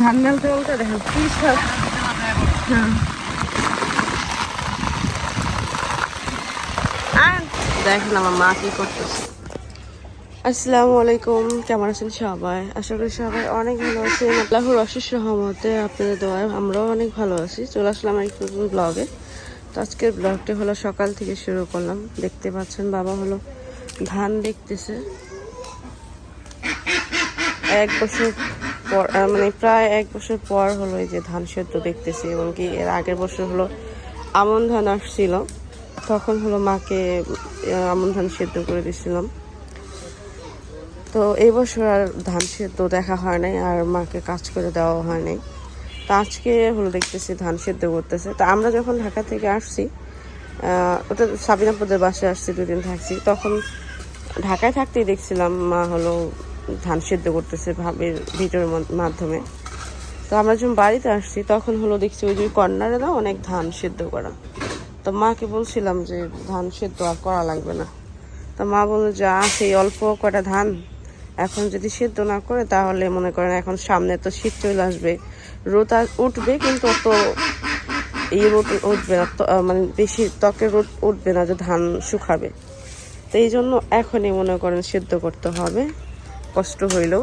ধান মেলতে বলতে দেখেন মা কি করতেছে। আসসালামু আলাইকুম, কেমন আছেন সবাই? আশা করি সবাই অনেক ভালো আছেন। আল্লাহর অশেষ রহমতে আপনাদের দোয়ায় আমরাও অনেক ভালো আছি। চলে আসলাম একটু ব্লগে তো আজকের ব্লগটি হলো সকাল থেকে শুরু করলাম। দেখতে পাচ্ছেন বাবা হলো ধান দেখতেছে। এক বছর পর মানে প্রায় এক বছর পর হলো এই যে ধান সেদ্ধ দেখতেছি, এবং কি এর আগের বছর হলো আমন ধান আসছিল। তখন হলো মাকে আমন ধান সেদ্ধ করে দিছিলাম। তো এই বছর আর ধান সেদ্ধ দেখা হয় নাই, আর মাকে কাজ করে দেওয়া হয় নাই। তো আজকে হলো দেখতেছি ধান সেদ্ধ করতেছে। তো আমরা যখন ঢাকা থেকে আসছি ওটা সাবিনাপুদের বাসে আসছি, দুদিন থাকছি। তখন ঢাকায় থাকতেই দেখছিলাম মা হলো ধান সেদ্ধ করতেছে ভাবের ভিডিওর মাধ্যমে। তো আমরা যখন বাড়িতে আসছি, তখন হলো দেখছি ওই যে কর্নারে না অনেক ধান সেদ্ধ করা। তো মাকে বলছিলাম যে ধান সেদ্ধ আর করা লাগবে না। তো মা বলল যে এই অল্প কটা ধান। এখন যদি সেদ্ধ না করে তাহলে মনে করেন এখন সামনে তো শীত চলে আসবে। রোদ উঠবে কিন্তু অত এই রোদ উঠবে না। মানে বেশি ত্বকের রোদ উঠবে না যে ধান শুকাবে। তো এই জন্য এখনই মনে করেন সেদ্ধ করতে হবে। কষ্ট হইলেও।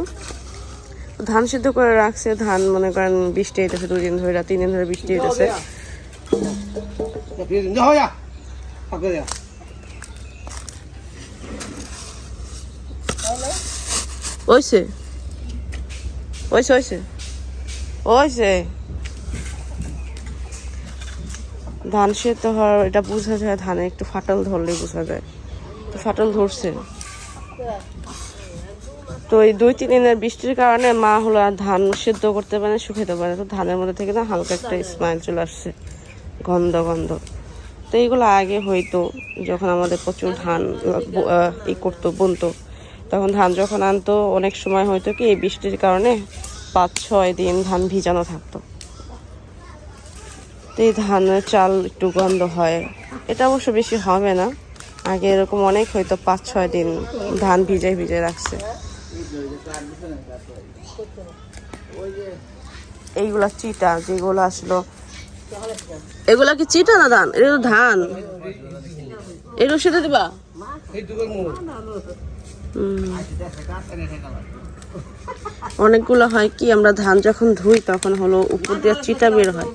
ধান সিদ্ধ করে রাখছে ধান মনে করেন বৃষ্টি হইতেছে দুই দিন ধরে তিন দিন ধরে বৃষ্টি হইতেছে। ওইছে ধান সেদ্ধ হওয়ার এটা বোঝা যায় ধানে একটু ফাটল ধরলে বোঝা যায়। ফাটল ধরছে। তো এই দুই, তিন দিনের বৃষ্টির কারণে মা হলো আর ধান সেদ্ধ করতে পারে না শুকাতে পারে। তো ধানের মধ্যে থেকে না হালকা একটা স্মাইল চলে আসছে, গন্ধ গন্ধ। তো এইগুলো আগে হইতো, যখন আমাদের প্রচুর ধান ই করতো, বুনতো। তখন ধান যখন আনতো, অনেক সময় হয়তো কি, এই বৃষ্টির কারণে পাঁচ, ছয় দিন ধান ভিজানো থাকতো। তো এই ধানের চাল একটু গন্ধ হয়। এটা অবশ্য বেশি হবে না। আগে এরকম অনেক হয়তো পাঁচ, ছয় দিন ধান ভিজাই ভিজাই রাখছে। এইগুলা চিটা, যেগুলো আসলো। এগুলা কি চিটা না ধান? তো ধান। এগুলো সেটা দিবা। অনেকগুলো হয় কি, আমরা ধান যখন ধুই, তখন হলো উপর দিয়ে চিটা বের হয়।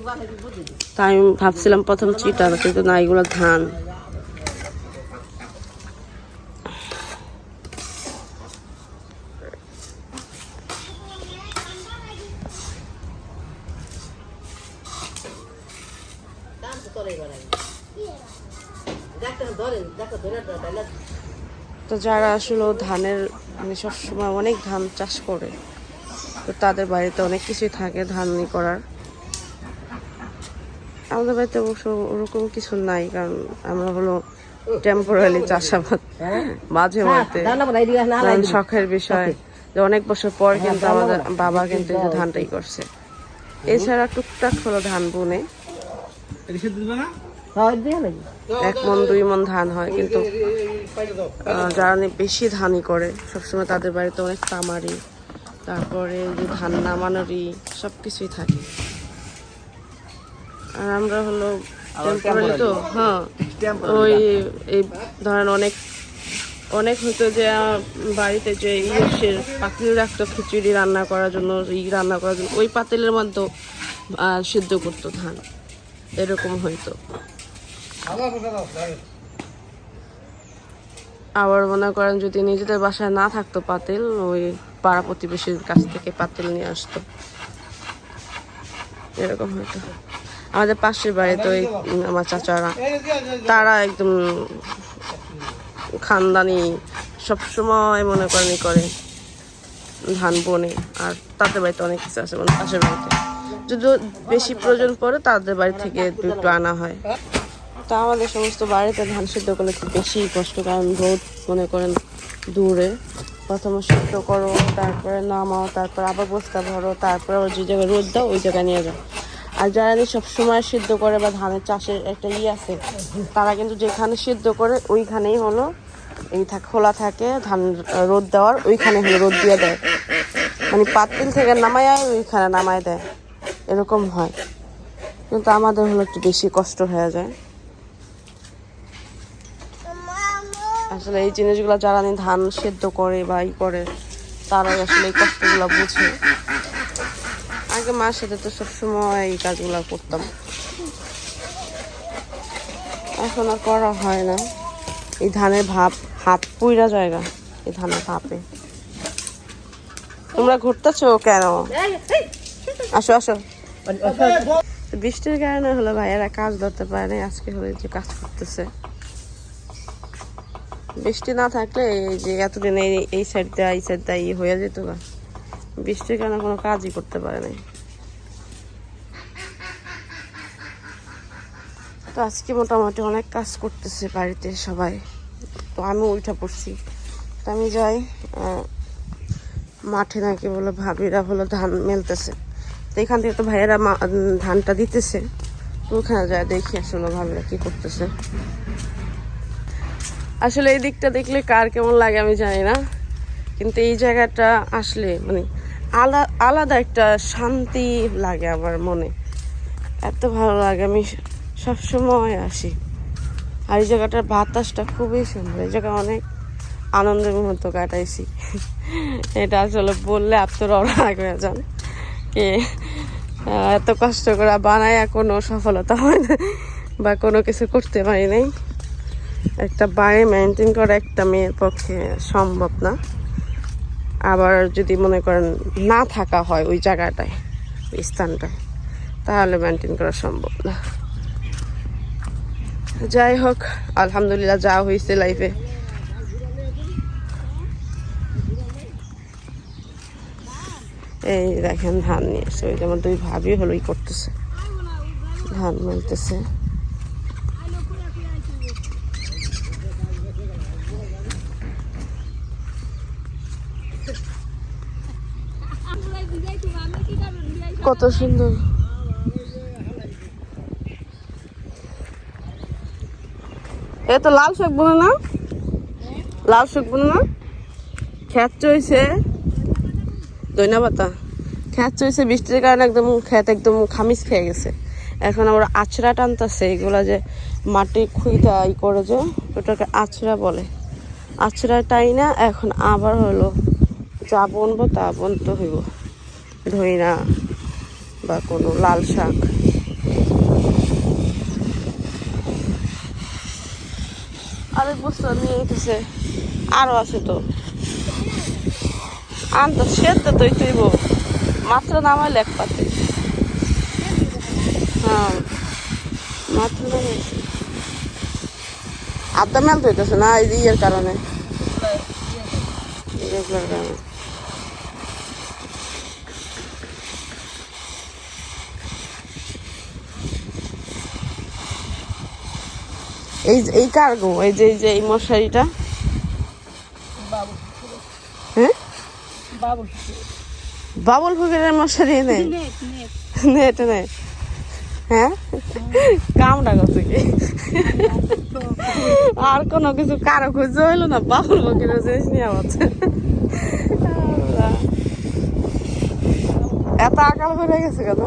তাই আমি ভাবছিলাম প্রথম চিটা, কিন্তু না, এগুলো ধান তো যারা আসলে ধানের মানে সবসময় অনেক ধান চাষ করে তো তাদের বাড়িতে অনেক কিছুই থাকে ধান করার। আমাদের বাড়িতে অবশ্য ওরকম কিছু নাই কারণ আমরা হলো টেম্পোরারি চাষাবাদ। মাঝে মধ্যে কারণ শখের বিষয়। যে অনেক বছর পর কিন্তু আমাদের বাবা কিন্তু ধানটাই করছে। এছাড়া টুকটাক হলো ধান বুনে। না। এক মন দুই মন ধান হয় কিন্তু যারা অনেক বেশি ধানই করে সবসময় তাদের বাড়িতে অনেক তামারি তারপরে যে ধান নামানোরই সব কিছুই থাকে। আর আমরা হলো টেম্পোরারি তো হ্যাঁ ওই এই ধরেন অনেক অনেক হতো যে বাড়িতে যে ইয়ের পাতিল রাখতো খিচুড়ি রান্না করার জন্য ই রান্না করার জন্য ওই পাতিলের মধ্যে সিদ্ধ করতো ধান এরকম হইতো আবার মনে করেন যদি নিজেদের বাসায় না থাকতো পাতিল, ওই পাড়া প্রতিবেশীর কাছ থেকে পাতিল নিয়ে আসতো। এরকম হয়তো আমাদের পাশের বাড়িতে ওই আমার চাচারা, তারা একদম খানদানি সবসময় মনে করেন করে, ধান, বনে। আর তাদের বাড়িতে অনেক কিছু আছে মানে পাশের বাড়িতে। যদি বেশি প্রয়োজন পড়ে, তাদের বাড়ি থেকে দুটো আনা হয়। তা আমাদের সমস্ত বাড়িতে ধান সিদ্ধ করলে একটু বেশি কষ্ট কারণ রোদ মনে করেন দূরে। প্রথমে সিদ্ধ করো, তারপরে নামাও, তারপর আবার বস্তা ভরো, তারপরে যে জায়গায় রোদ দাও, ওই জায়গায় নিয়ে যাও। আর যারা সব সবসময় সিদ্ধ করে বা ধানের চাষের একটা ই আছে, তারা কিন্তু যেখানে সিদ্ধ করে, ওইখানেই হলো এই খোলা থাকে, ধান রোদ দেওয়ার, ওইখানে হলো রোদ দিয়ে দেয়। মানে পাতিল থেকে নামায় ওইখানে নামায় দেয়। এরকম হয়। কিন্তু আমাদের হলো একটু বেশি কষ্ট হয়ে যায়। আসলে এই জিনিসগুলো যারা ধান সেদ্ধ করে বা ই করে, তারাই আসলে এই কষ্টগুলো বুঝে। আগে মার সাথে তো সবসময় এই কাজগুলো করতাম। এখন আর করা হয় না। এই ধানের ভাপ হাত পুইরা জায়গা, এই ধানের ভাপে। তোমরা ঘুরতেছো কেন? আসো আসো। বৃষ্টির কারণে হলো ভাইয়েরা কাজ ধরতে পারে, আজকে হলে যে কাজ করতেছে। বৃষ্টি না থাকলে এই যে এতদিন এই এই সাইড দিয়ে এই সাইড দিয়ে হয়ে যেত না। বৃষ্টির কারণে কোনো কাজই করতে পারে নাই। তো আজকে মোটামুটি অনেক কাজ করতেছে বাড়িতে সবাই। তো আমি উল্টা পড়ছি। তো আমি যাই মাঠে নাকি বলে ভাবিরা হলো ধান মেলতেছে। তো এখান থেকে তো ভাইয়েরা ধানটা দিতেছে। তো ওখানে যায় দেখি আসলে ভাবিরা কি করতেছে। আসলে এই দিকটা দেখলে কার কেমন লাগে আমি জানি না। কিন্তু এই জায়গাটা আসলে মানে আলা আলাদা একটা শান্তি লাগে আমার মনে। এত ভালো লাগে, আমি সবসময় আসি। আর এই জায়গাটার বাতাসটা খুবই সুন্দর, এই জায়গা অনেক আনন্দের মুহূর্ত কাটাইছি। এটা আসলে বললে আপনারা রাগ হয়ে যান। কে এত কষ্ট করে বানায় কোনো সফলতা হয় না, বা কোনো কিছু করতে পারি নাই। একটা বাড়ি মেনটেন করা একটা মেয়ের পক্ষে সম্ভব না। আবার যদি মনে করেন না থাকা হয় ওই জায়গাটায়, ওই স্থানটায়, তাহলে মেনটেন করা সম্ভব না। যাই হোক, আলহামদুলিল্লাহ যা হয়েছে লাইফে এই দেখেন ধান নিয়ে এসে, ওই যেমন দুই ভাবি হলো, ই করতেছে। ধান মেলতেছে কত সুন্দর। এ তো লাল শাক বলে না? লাল শাক বলে না? খ্যাত চইছে। দইনা পাতা। খ্যাত চইছে, বৃষ্টির কারণে একদম খ্যাত, একদম খামিজ খেয়ে গেছে। এখন আবার আছড়া টানতেছে, এগুলা যে মাটি খুইটা ই করে যে, ওটাকে আছড়া বলে। আছড়া টাই না এখন আবার হলো, যা বনবো তা বনতে হইব। ধইনা বা কোনো লাল শাক। আরেক বস্তু নিয়ে উঠেছে আরও আছে তো। আনতো সেদ্ধ তো তৈব মাত্র নামাইলে এক পাতে। হ্যাঁ। মাত্র নামাইছে আড্ডা মেলতে হইতেছে না এই ইয়ের কারণে? কারণে। এই এই কার্গো এই যে এই যে এই মশারিটা? বাবুল হ্যাঁ? বাবুল বাবুল ফুকের মশারি নেই নেট নেই হ্যাঁ? কামটা করছে কি আর কোনো কিছু কারও খুঁজে হইল না? বাবুল ফুকের জিনিস নিয়ে হচ্ছে এত আকাল হয়ে গেছে কেন?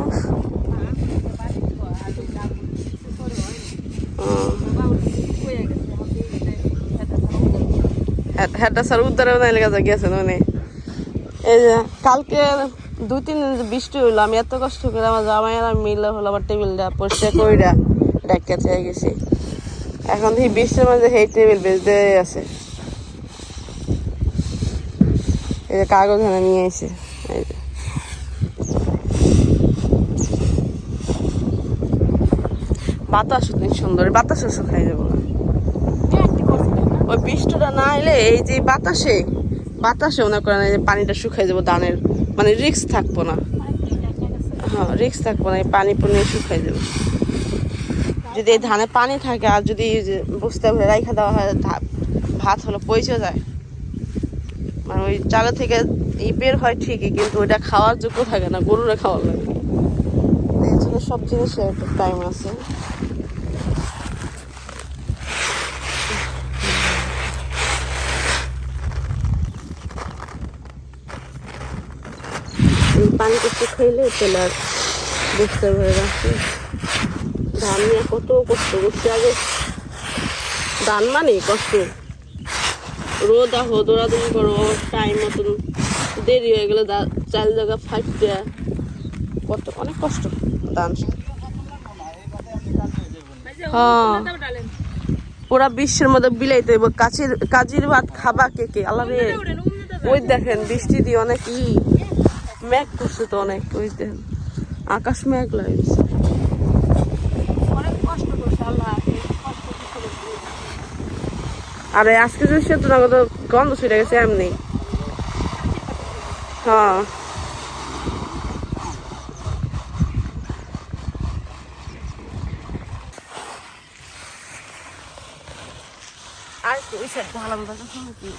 হেডটা স্যার উদ্ধারে নাই লেগে গেছে মানে। এই যে, কালকে দুই, তিন দিন বৃষ্টি হইল, আমি এত কষ্ট করে আমার জামাইয়ের আমি মিলে হলো আমার টেবিলটা পরিষ্কার কইরা ডাক্কা চেয়ে গেছি। এখন এই বৃষ্টির মাঝে সেই টেবিল বেজতে আছে। এই যে কাগজ এনে নিয়ে এসে এই বাতাস অনেক সুন্দর, বাতাসও শুকাই যাব। ওই বৃষ্টিটা না এলে এই যে বাতাসে বাতাসে মনে করেন পানিটা শুকাই যাব ধানের মানে রিক্স থাকব না। হ্যাঁ রিক্স থাকব না, এই পানি পুনি শুকাই যাবে। যদি এই ধানে পানি থাকে আর যদি বস্তা ভরে রাইখা দেওয়া হয় ভাত হলো পয়সে যায়। মানে ওই চালে থেকে ই বের হয় ঠিকই, কিন্তু ওইটা খাওয়ার যোগ্য থাকে না, গরুরে খাওয়ার লাগে। এই জন্য সব জিনিসের একটা টাইম আছে। করতে খাইলে আর বুঝতে পারে রাখছি। ধান নিয়ে কত কষ্ট করছে আগে। ধান মানে কষ্ট। রোদ আহ দৌড়াদৌড়ি করো টাইম মতন। দেরি হয়ে গেলে চাল জায়গা ফাইটটা কত অনেক কষ্ট। ধান হ্যাঁ। পুরা বিশ্বের মধ্যে বিলাইতে হইব। কাচির কাজির ভাত খাবা কে কে? রে। ওই দেখেন, বৃষ্টি দিয়ে অনেক ই। মেঘ করছে তো অনেক ওই দেখেন আকাশ মেঘ লাগছে অনেক কষ্ট করছে আল্লাহ আরে আজকে যে সেতু না তো গন্ধ ছুটে গেছে এমনি। হ্যাঁ। আর কি ওই সাইড ভালো মতো কি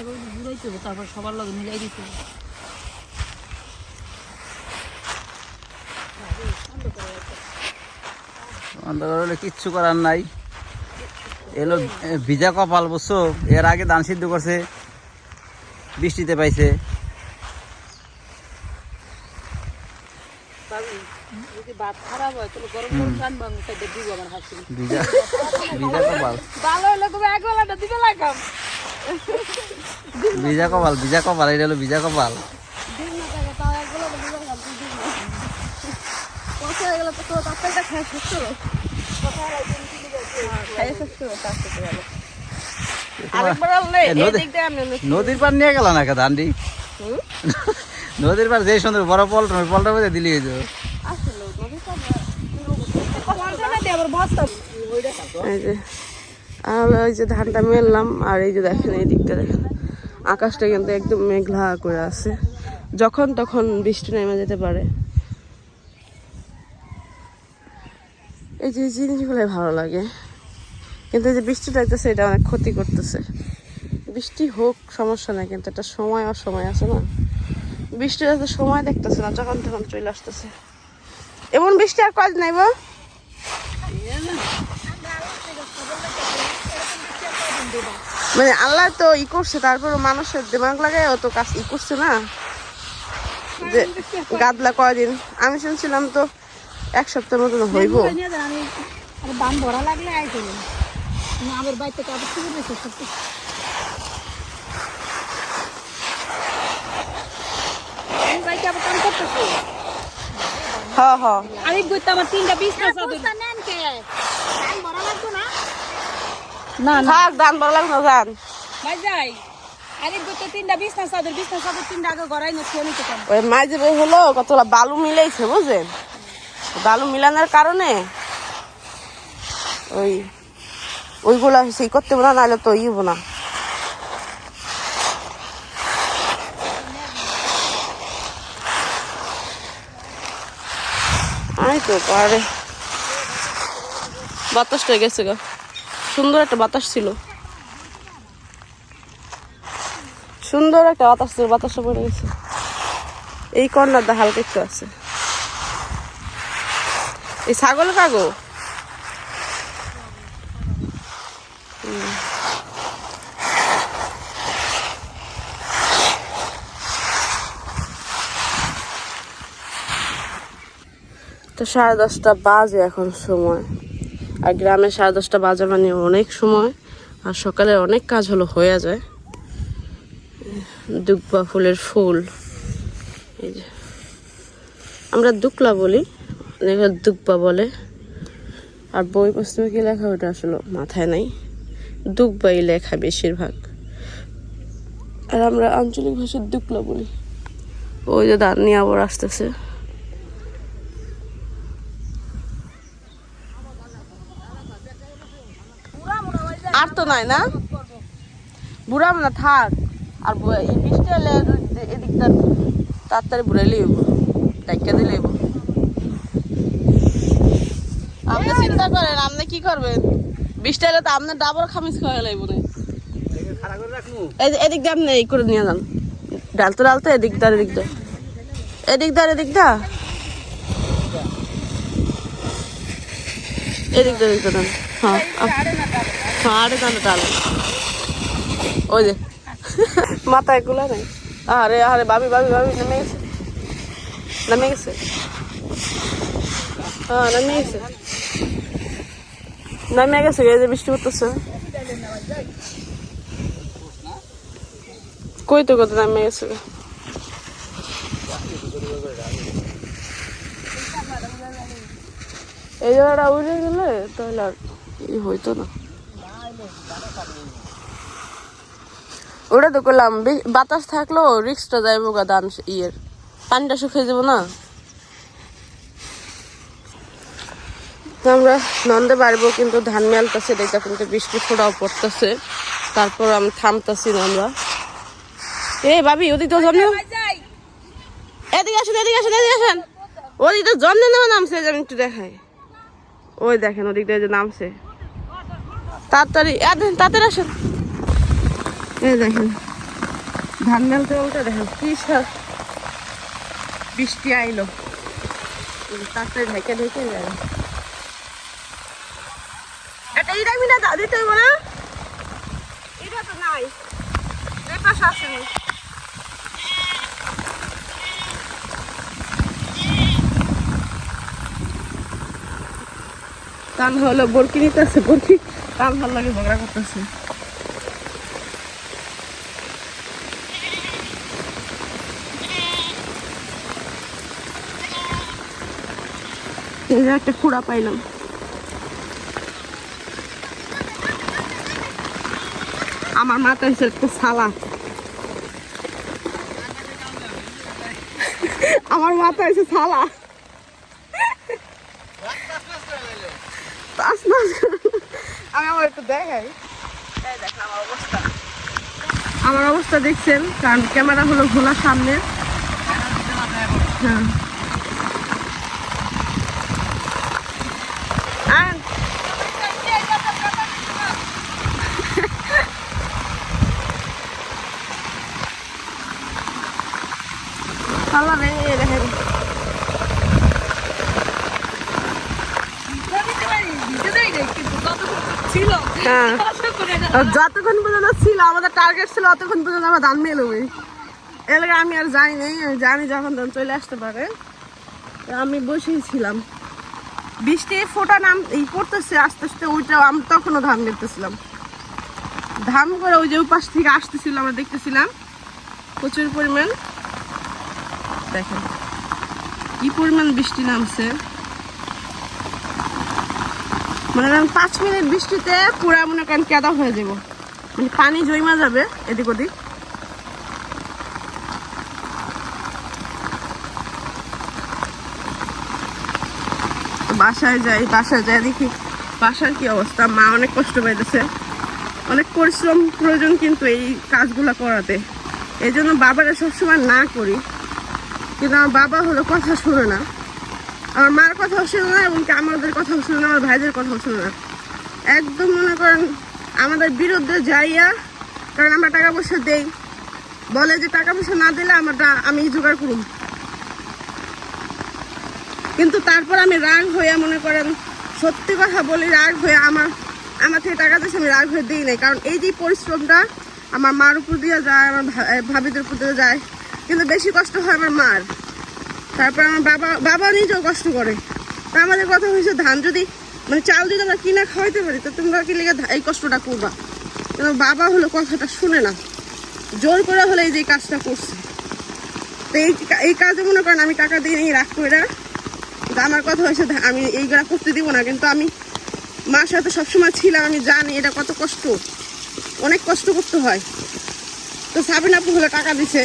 আগে ঘুরাইতে হবে তারপর সবার লগে মিলাই দিতে হবে অন্ধকার হলে কিচ্ছু করার নাই। এলো ভিজা কপাল বুঝছ? এর আগে ধান সিদ্ধ করছে বৃষ্টিতে পাইছে। হয় ভিজা কপাল। ভালো হলে তুমি এক বেলাটা দিবে লাগাম ভিজা কপাল ভিজা কপাল, এটা হলো ভিজা কপাল। নদীর পার নিয়ে গেল না ধানটি? হুম? নদীর পার যে সুন্দর বড় পল্ট ওই পল্টার মধ্যে দিলি হইতো আসলে আর ওই যে ধানটা মেললাম, আর এই যে দেখেন, এই দিকটা দেখেন। আকাশটা কিন্তু একদম মেঘলা করে আছে। যখন তখন বৃষ্টি নেমে যেতে পারে। এই যে জিনিসগুলোই ভালো লাগে। কিন্তু এই যে বৃষ্টিটা দেখতেছে এটা অনেক ক্ষতি করতেছে। বৃষ্টি হোক, সমস্যা নাই, কিন্তু একটা সময় অসময় আছে না। বৃষ্টি সময় দেখতেছে না, যখন তখন চলে আসতেছে। এমন বৃষ্টি আর কদিন নাইব মানে আল্লাহ তো ই করছে তারপর মানুষের দিমাগ লাগায় অত কাজ ই করছে না। যে গাদলা কয়দিন? আমি শুনছিলাম তো এক সপ্তাহের মতন হইব। ভরা লাগলে আমার থেকে সব কিছু। আমি আবার আমার তিনটা বিছনা চাদর না না। থাক দান লাগবে না দান ভাই যাই। ওই মাঝে হলো কতগুলা বালু মিলাইছে বুঝলেন? বালু মিলানোর কারণে ওই ওইগুলা সেই করতে না নাহলে তো ইব না। আই তো পারে। বাতাসটা গেছে গা। সুন্দর একটা বাতাস ছিল। সুন্দর একটা বাতাস ছিল বাতাসটা পড়ে গেছে। এই কর্নারটা হালকা একটু আছে। এই ছাগল কাগো। তো সাড়ে দশটা বাজে এখন সময়। আর গ্রামে সাড়ে দশটা বাজে মানে অনেক সময়, আর সকালে অনেক কাজ হলো, হয়ে যায়। দুব্বা ফুলের ফুল। এই যে। আমরা দুকলা বলি দুব্বা বলে। আর বই পুস্তকে কি লেখা ওটা আসলে মাথায় নাই। দুব্বাই লেখা বেশিরভাগ। আর আমরা আঞ্চলিক ভাষায় দুকলা বলি। ওই যে দাঁড় নিয়ে আবার আসতেছে আর তো নাই না? বুড়াম না থাক। আর এই বৃষ্টি হলে এদিকটা তাড়াতাড়ি বুড়াই লিব ডাইকা দিলে আপনি চিন্তা করেন, আপনি কি করবেন? বৃষ্টি হলে তো আপনার ডাবর খামিজ খাওয়া লাগবে না। এদিক দিয়ে আপনি এই করে নিয়ে যান। ডালতে ডালতে এদিক দা এদিক দা এদিক দা এদিক দা এদিক দা এদিক দা হ্যাঁ যে। মাথায়গুলা নাই। আরে আরে বাবি বাবি বাবি নেমে গেছে। নেমে গেছে। হ্যাঁ নেমে গেছে। নেমে গেছে এই যে বৃষ্টি পড়তেছে। কই তো কত নেমে গেছে এই জায়গাটা উড়ে গেলে তাহলে আর ই হইতো না। ওটা তো করলাম বাতাস থাকলেও রিক্সটা যাইব গা দান ইয়ের। পানিটা শুকিয়ে যাব না? আমরা নন্দে পারব কিন্তু ধান মেলতেছে দেখতে কিন্তু বৃষ্টি ফোটাও পড়তেছে। তারপর আমি থামতেছি না আমরা। এ ভাবি ওদিক তো জন্ম এদিকে আসেন এদিকে আসেন এদিকে আসেন। ওদিক তো জন্ম নেওয়া নামছে যে আমি একটু দেখাই। ওই দেখেন ওদিক দিয়ে যে নামছে। তাড়াতাড়ি তাড়াতাড়ি আসেন। এই দেখেন। ধান মেলতে বলতে দেখেন কি সা- বৃষ্টি আইলো। তাড়াতাড়ি ঢেকে ঢেকে না? এটা তো নাই। এই টান হলো বরকি নিতেছে, বরকি। টান ভালো লাগে ঝগড়া করতেছে। একটা কুড়া পাইলাম। আমার মাথা হচ্ছে একটা সালা। আমার মাথা হচ্ছে সালা। আমি আমার একটু দেখাই। আমার অবস্থা দেখছেন, কারণ ক্যামেরা হলো ঘোলার সামনে। হ্যাঁ আর পাল্লা নেই এই দেখেন হ্যাঁ আর যতক্ষণ পর্যন্ত ছিল, আমাদের টার্গেট ছিল, অতক্ষণ পর্যন্ত আমরা ধান মেলবই এলাকা আমি আর যাই নাই, আমি জানি যখন তখন চলে আসতে পারে। আমি বসেই ছিলাম। বৃষ্টি ফোটা নাম এই পড়তেছে আস্তে আস্তে ওইটা আমি তখনও ধান মেলতেছিলাম ধান করে ওই যে ওই থেকে আসতেছিল, আমরা দেখতেছিলাম। প্রচুর পরিমাণ। দেখেন, কি পরিমাণ বৃষ্টি নামছে। মনে পাঁচ মিনিট বৃষ্টিতে পুরা মনে করেন কেদা হয়ে যাব মানে পানি জমা যাবে এদিক ওদিক। বাসায় যাই বাসায় যাই, দেখি বাসার কি অবস্থা। মা অনেক কষ্ট পাইতেছে। অনেক পরিশ্রম প্রয়োজন কিন্তু এই কাজগুলো করাতে। এই জন্য বাবারা সবসময় না করি। কিন্তু আমার বাবা হলো কথা শুনে না। আমার মার কথাও শুনে না এবং কি আমাদের কথাও শুনে না, আমার ভাইদের কথাও শুনে না। একদম মনে করেন আমাদের বিরুদ্ধে যাইয়া, কারণ আমরা টাকা পয়সা দেই। বলে যে টাকা পয়সা না দিলে আমরা, আমি জোগাড় করুম কিন্তু তারপর আমি রাগ হয়ে মনে করেন, সত্যি কথা বলি, রাগ হয়ে আমার আমার থেকে টাকা দিয়েছে আমি রাগ হয়ে দিই নাই। কারণ এই যে পরিশ্রমটা আমার মার উপর দিয়ে যায়, আমার ভাবিদের উপর দিয়ে যায়, কিন্তু বেশি কষ্ট হয় আমার মার। তারপর আমার বাবা বাবা নিজেও কষ্ট করে। তা আমাদের কথা হয়েছে ধান যদি মানে চাল যদি আমরা কিনা খাওয়াইতে পারি, তো তোমরা কি লেগে এই কষ্টটা করবা? কিন্তু বাবা হলো কথাটা শুনে না। জোর করে হলে এই যে কাজটা করছে। তো এই এই কাজে মনে করেন আমি টাকা দিয়ে নিয়ে রাখব করে, কিন্তু আমার কথা হয়েছে আমি এইগুলা করতে দিব না, কিন্তু আমি মার সাথে সবসময় ছিলাম, আমি জানি এটা কত কষ্ট। অনেক কষ্ট করতে হয়। তো সাবিন আপু হলে টাকা দিছে।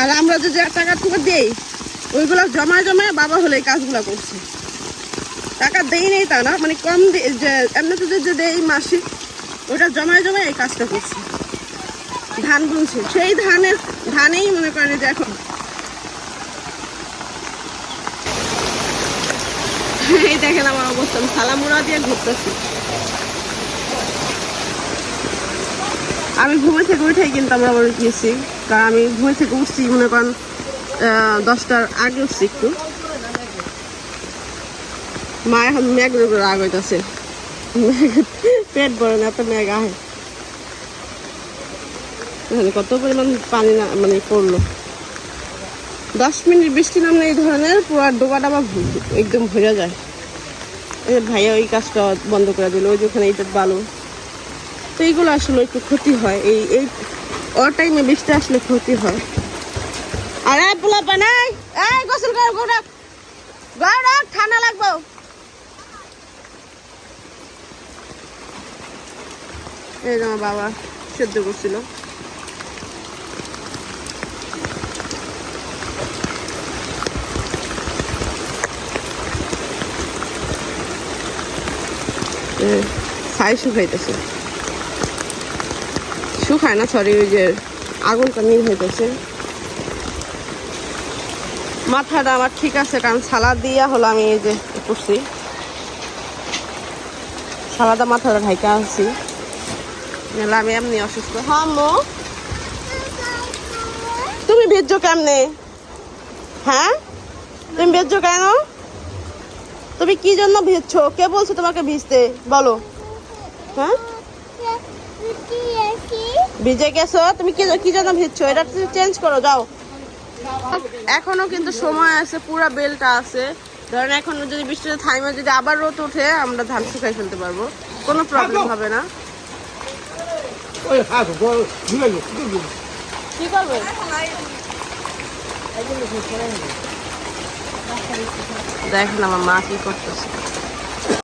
আর আমরা যদি টাকা টুকু দেই ওইগুলো জমায় জমায় বাবা হলে এই কাজগুলো করছে। টাকা দেই নেই তা না মানে কম এমনিতে যে- যে দেই মাসিক ওটা জমায় জমায় এই কাজটা করছে। ধান বুনছে। সেই ধানের ধানেই মনে করেন যে এখন। এই দেখেন আমার অবস্থা দিয়ে ঘুরতেছি। আমি ঘুমে থেকে উঠেই কিন্তু আমরা গিয়েছি। কারণ আমি ঘুমে থেকে উঠছি, মনে করেন দশটার আগে উঠছি একটু। মা এখন ম্যাগের উপরে রাগ হইতেছে। পেট ভরে না, এত ম্যাগ আহে। কত পরিমাণ পানি না মানে পড়ল। দশ মিনিট বৃষ্টি নামলে এই ধরনের পুরো ডোবা ডাবা একদম ভরে যায়। এই ভাইয়া ওই কাজটা বন্ধ করে দিল, ওই যে ওখানে এইটা বালু। তো এইগুলো আসলে একটু ক্ষতি হয়। এই এই, ওর টাইমে বৃষ্টি আসলে ক্ষতি হয়। আরে পোলা বানাই এই গোসল কর গৌরব গৌরব ঠান্ডা লাগবো। এই আমার বাবা সেদ্ধ করছিল। ছাই শুকাইতেছে শুকায় না সরি ওই যে আগুনটা নীল হইতেছে। মাথাটা আমার ঠিক আছে, কারণ সালাদ দিয়া হলো আমি এই যে করছি। সালাদা মাথাটা ঢাইকা আছি। নাহলে আমি এমনি অসুস্থ। হ্যাঁ মো তুমি ভেজছো কেমনে? হ্যাঁ? তুমি ভেজছো কেন? তুমি কি জন্য ভিজছো? কে বলছো তোমাকে ভিজতে? বলো। হ্যাঁ? ভিজে গেছো? তুমি কি জন্য ভিজছো? এটা চেঞ্জ করো, যাও। এখনও কিন্তু সময় আছে পুরা বেলটা আছে। ধরেন এখন যদি বৃষ্টিতে থাইমে যদি আবার রোদ ওঠে আমরা ধান শুকাই ফেলতে পারব। কোনো প্রবলেম হবে না। কি করবে? দেখেন আমার মা কি করতেছে।